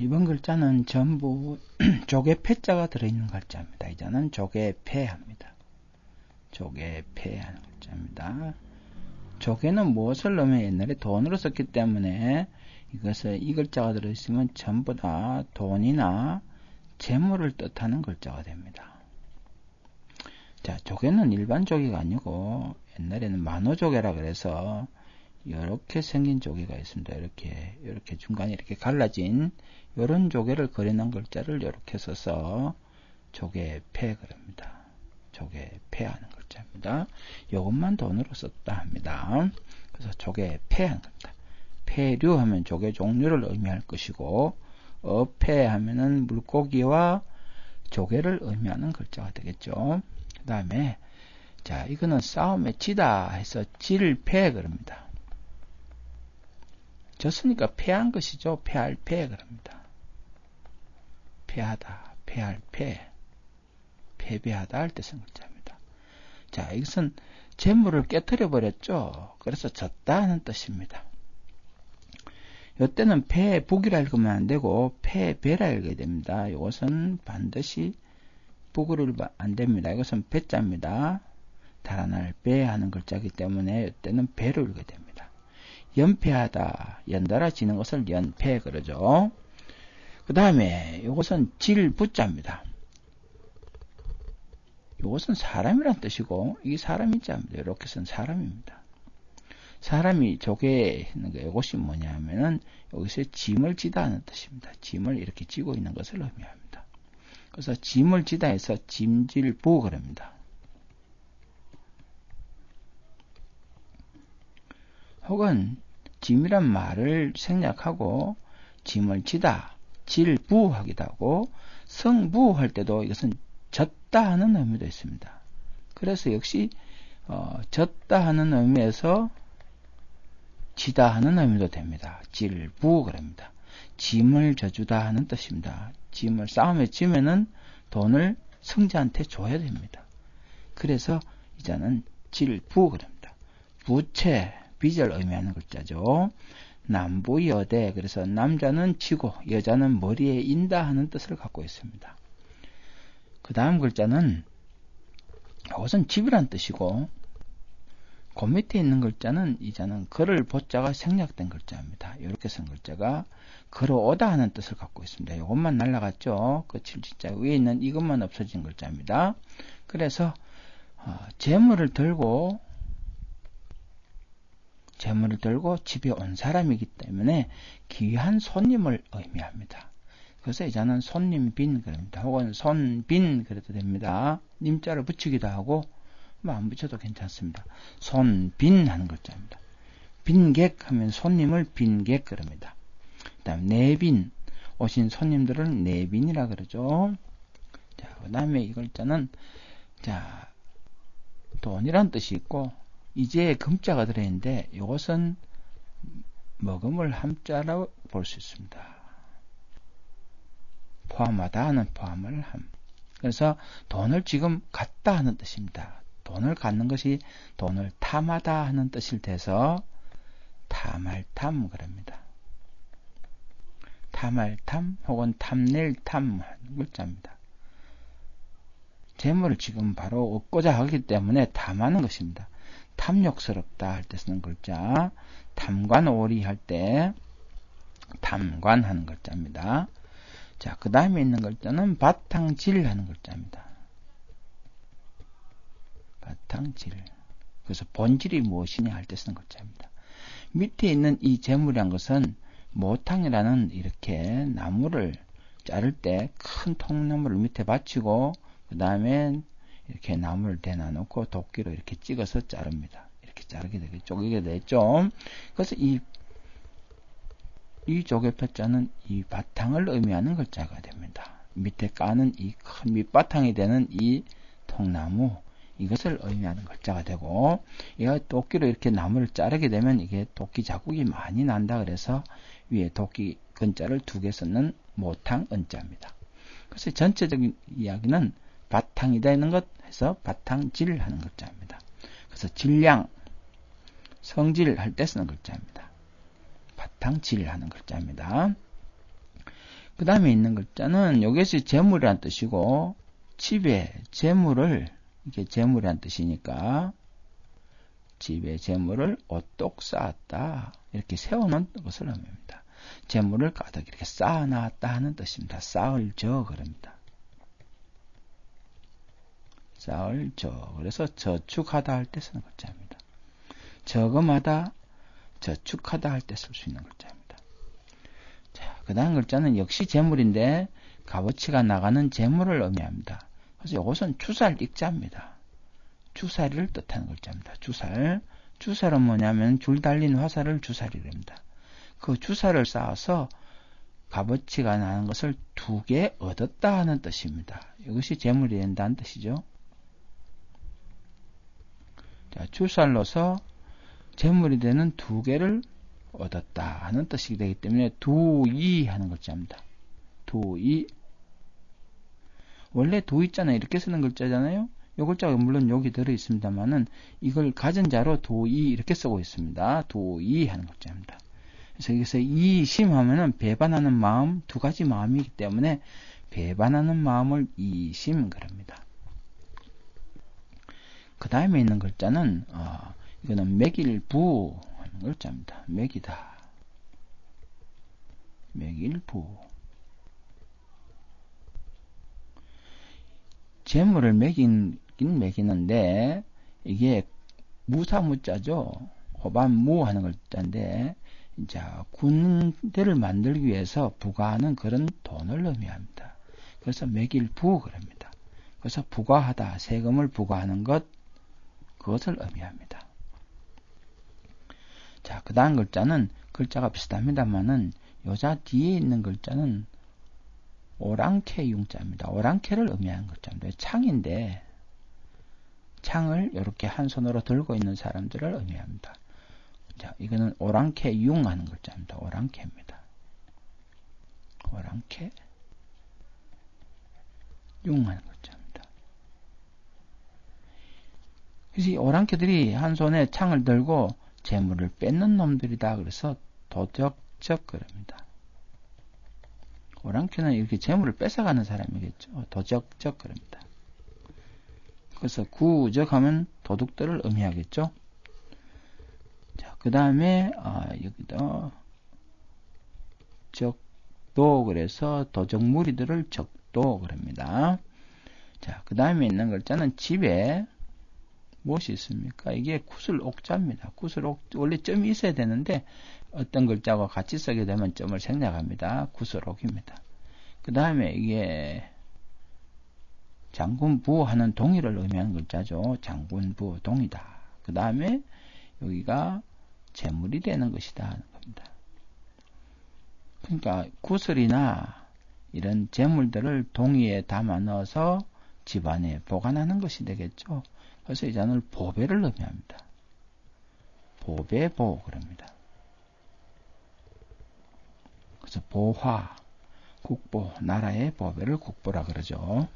이번 글자는 전부 조개 패자가 들어있는 글자입니다. 이자는 조개 패합니다. 조개 패하는 글자입니다. 조개는 무엇을 넣으면 옛날에 돈으로 썼기 때문에 이것을 이 글자가 들어있으면 전부 다 돈이나 재물을 뜻하는 글자가 됩니다. 자, 조개는 일반 조개가 아니고 옛날에는 만호조개라 그래서 이렇게 생긴 조개가 있습니다. 이렇게 이렇게 중간에 이렇게 갈라진 이런 조개를 그려놓은 글자를 이렇게 써서 조개패 그럽니다. 조개패하는 글자입니다. 이것만 돈으로 썼다 합니다. 그래서 조개패하는 겁니다. 폐류 하면 조개 종류를 의미할 것이고 어패 하면은 물고기와 조개를 의미하는 글자가 되겠죠. 그 다음에 자 이거는 싸움에 지다 해서 질패 그럽니다. 졌으니까 패한 것이죠. 패할 패 그럽니다. 패하다, 패할 패, 패배하다 할 뜻은 글자입니다. 자, 이것은 재물을 깨뜨려 버렸죠. 그래서 졌다 하는 뜻입니다. 이때는 패북이라 읽으면 안 되고 패배라 읽어야 됩니다. 이것은 반드시 북을 안 됩니다. 이것은 배자입니다. 달아날 배 하는 글자이기 때문에 이때는 배로 읽어야 됩니다. 연패하다, 연달아 지는 것을 연패 그러죠. 그 다음에 이것은 질부자입니다. 이것은 사람이란 뜻이고 이게 사람이 자입니다. 이렇게 쓴 사람입니다. 사람이 조개 있는 거 이것이 뭐냐면은 여기서 짐을 지다 하는 뜻입니다. 짐을 이렇게 지고 있는 것을 의미합니다. 그래서 짐을 지다 해서 짐질부 그럽니다. 혹은 짐이란 말을 생략하고 짐을 지다, 질부하기도 하고 성부할 때도 이것은 졌다 하는 의미도 있습니다. 그래서 역시 어, 졌다 하는 의미에서 지다 하는 의미도 됩니다. 질부 그럽니다. 짐을 져주다 하는 뜻입니다. 짐을 싸움에 지면은 돈을 승자한테 줘야 됩니다. 그래서 이자는 질부 그럽니다. 부채 빚을 의미하는 글자죠. 남부여대 그래서 남자는 치고 여자는 머리에 인다 하는 뜻을 갖고 있습니다. 그 다음 글자는 이것은 집이란 뜻이고 그 밑에 있는 글자는 이자는 걸을 보자가 생략된 글자입니다. 이렇게 쓴 글자가 걸어오다 하는 뜻을 갖고 있습니다. 이것만 날라갔죠. 그 칠지자 위에 있는 이것만 없어진 글자입니다. 그래서 어, 재물을 들고 재물을 들고 집에 온 사람이기 때문에 귀한 손님을 의미합니다. 그래서 이자는 손님 빈 그럽니다. 혹은 손빈 그래도 됩니다. 님자를 붙이기도 하고 뭐 안 붙여도 괜찮습니다. 손빈 하는 글자입니다. 빈객 하면 손님을 빈객 그럽니다. 그 다음 내빈 오신 손님들을 내빈이라 그러죠. 자, 그 다음에 이 글자는 자 돈이란 뜻이 있고 이제 금자가 들어있는데 이것은 먹음을 함자라고 볼 수 있습니다. 포함하다 하는 포함을 함. 그래서 돈을 지금 갖다 하는 뜻입니다. 돈을 갖는 것이 돈을 탐하다 하는 뜻일 때서 탐할 탐 그럽니다. 탐할 탐 혹은 탐낼 탐 글자입니다. 재물을 지금 바로 얻고자 하기 때문에 탐하는 것입니다. 탐욕스럽다 할 때 쓰는 글자, 탐관오리 할때 탐관하는 글자입니다. 자, 그 다음에 있는 글자는 바탕질 하는 글자입니다. 바탕질. 그래서 본질이 무엇이냐 할 때 쓰는 글자입니다. 밑에 있는 이 재물이란 것은 모탕이라는 이렇게 나무를 자를 때 큰 통나무를 밑에 받치고 그 다음에 이렇게 나무를 대놔 놓고 도끼로 이렇게 찍어서 자릅니다. 이렇게 자르게 되게 쪼개게 되죠. 그래서 이, 이 조개패자는 이 바탕을 의미하는 글자가 됩니다. 밑에 까는 이 큰 밑바탕이 되는 이 통나무, 이것을 의미하는 글자가 되고, 이가 도끼로 이렇게 나무를 자르게 되면 이게 도끼 자국이 많이 난다 그래서 위에 도끼 근자를 두개 썼는 모탕 은자입니다. 그래서 전체적인 이야기는 바탕이 되는 것 해서 바탕질 하는 글자입니다. 그래서 질량, 성질 할 때 쓰는 글자입니다. 바탕질 하는 글자입니다. 그 다음에 있는 글자는 요것이 재물이란 뜻이고 집에 재물을 이게 재물이란 뜻이니까 집에 재물을 오똑 쌓았다 이렇게 세워놓은 것을 의미합니다. 재물을 가득 이렇게 쌓아놨다 하는 뜻입니다. 쌓을 저 그럽니다. 쌓을 저 그래서 저축하다 할 때 쓰는 글자입니다. 저금하다 저축하다 할 때 쓸 수 있는 글자입니다. 자, 그 다음 글자는 역시 재물인데 값어치가 나가는 재물을 의미합니다. 그래서 이것은 주살 익자입니다. 주살이를 뜻하는 글자입니다. 주살. 주살은 뭐냐면 줄 달린 화살을 주살이랍니다. 그 주살을 쌓아서 값어치가 나는 것을 두 개 얻었다 하는 뜻입니다. 이것이 재물이 된다는 뜻이죠. 자, 주살로서 재물이 되는 두 개를 얻었다 하는 뜻이 되기 때문에 두이 하는 글자입니다. 두이 원래 두 있잖아요. 이렇게 쓰는 글자잖아요. 요 글자가 물론 여기 들어 있습니다만은 이걸 가진 자로 도이 이렇게 쓰고 있습니다. 도이 하는 글자입니다. 그래서 여기서 이심 하면은 배반하는 마음 두 가지 마음이기 때문에 배반하는 마음을 이심 그럽니다. 그 다음에 있는 글자는 어, 이거는 맥일부 하는 글자입니다. 맥이다. 맥일부. 재물을 매긴, 매기는데, 이게 무사무자죠. 호반무 하는 글자인데, 이제 군대를 만들기 위해서 부과하는 그런 돈을 의미합니다. 그래서 매길 부 그럽니다. 그래서 부과하다, 세금을 부과하는 것, 그것을 의미합니다. 자, 그 다음 글자는 글자가 비슷합니다만은 여자 뒤에 있는 글자는 오랑캐 융자입니다. 오랑캐를 의미하는 글자입니다. 창인데 창을 이렇게 한 손으로 들고 있는 사람들을 의미합니다. 자, 이거는 오랑캐 융하는 글자입니다. 오랑캐입니다. 오랑캐 융하는 글자입니다. 그래서 이 오랑캐들이 한 손에 창을 들고 재물을 뺏는 놈들이다. 그래서 도적적 그럽니다. 오랑캐는 이렇게 재물을 뺏어가는 사람이겠죠. 도적적 그럽니다. 그래서 구적 하면 도둑들을 의미하겠죠. 자, 그 다음에 아, 여기다 적도 그래서 도적무리들을 적도 그럽니다. 자, 그 다음에 있는 글자는 집에 무엇이 있습니까? 이게 구슬 옥자입니다. 구슬 옥, 원래 점이 있어야 되는데 어떤 글자와 같이 쓰게 되면 점을 생략합니다. 구슬 옥입니다. 그 다음에 이게 장군부 하는 동의를 의미하는 글자죠. 장군부 동의다. 그 다음에 여기가 재물이 되는 것이다 하는 겁니다. 그러니까 구슬이나 이런 재물들을 동의에 담아 넣어서 집안에 보관하는 것이 되겠죠. 그래서 이 잔을 보배를 의미합니다. 보배보 그럽니다. 그래서 보화, 국보, 나라의 보배를 국보라 그러죠.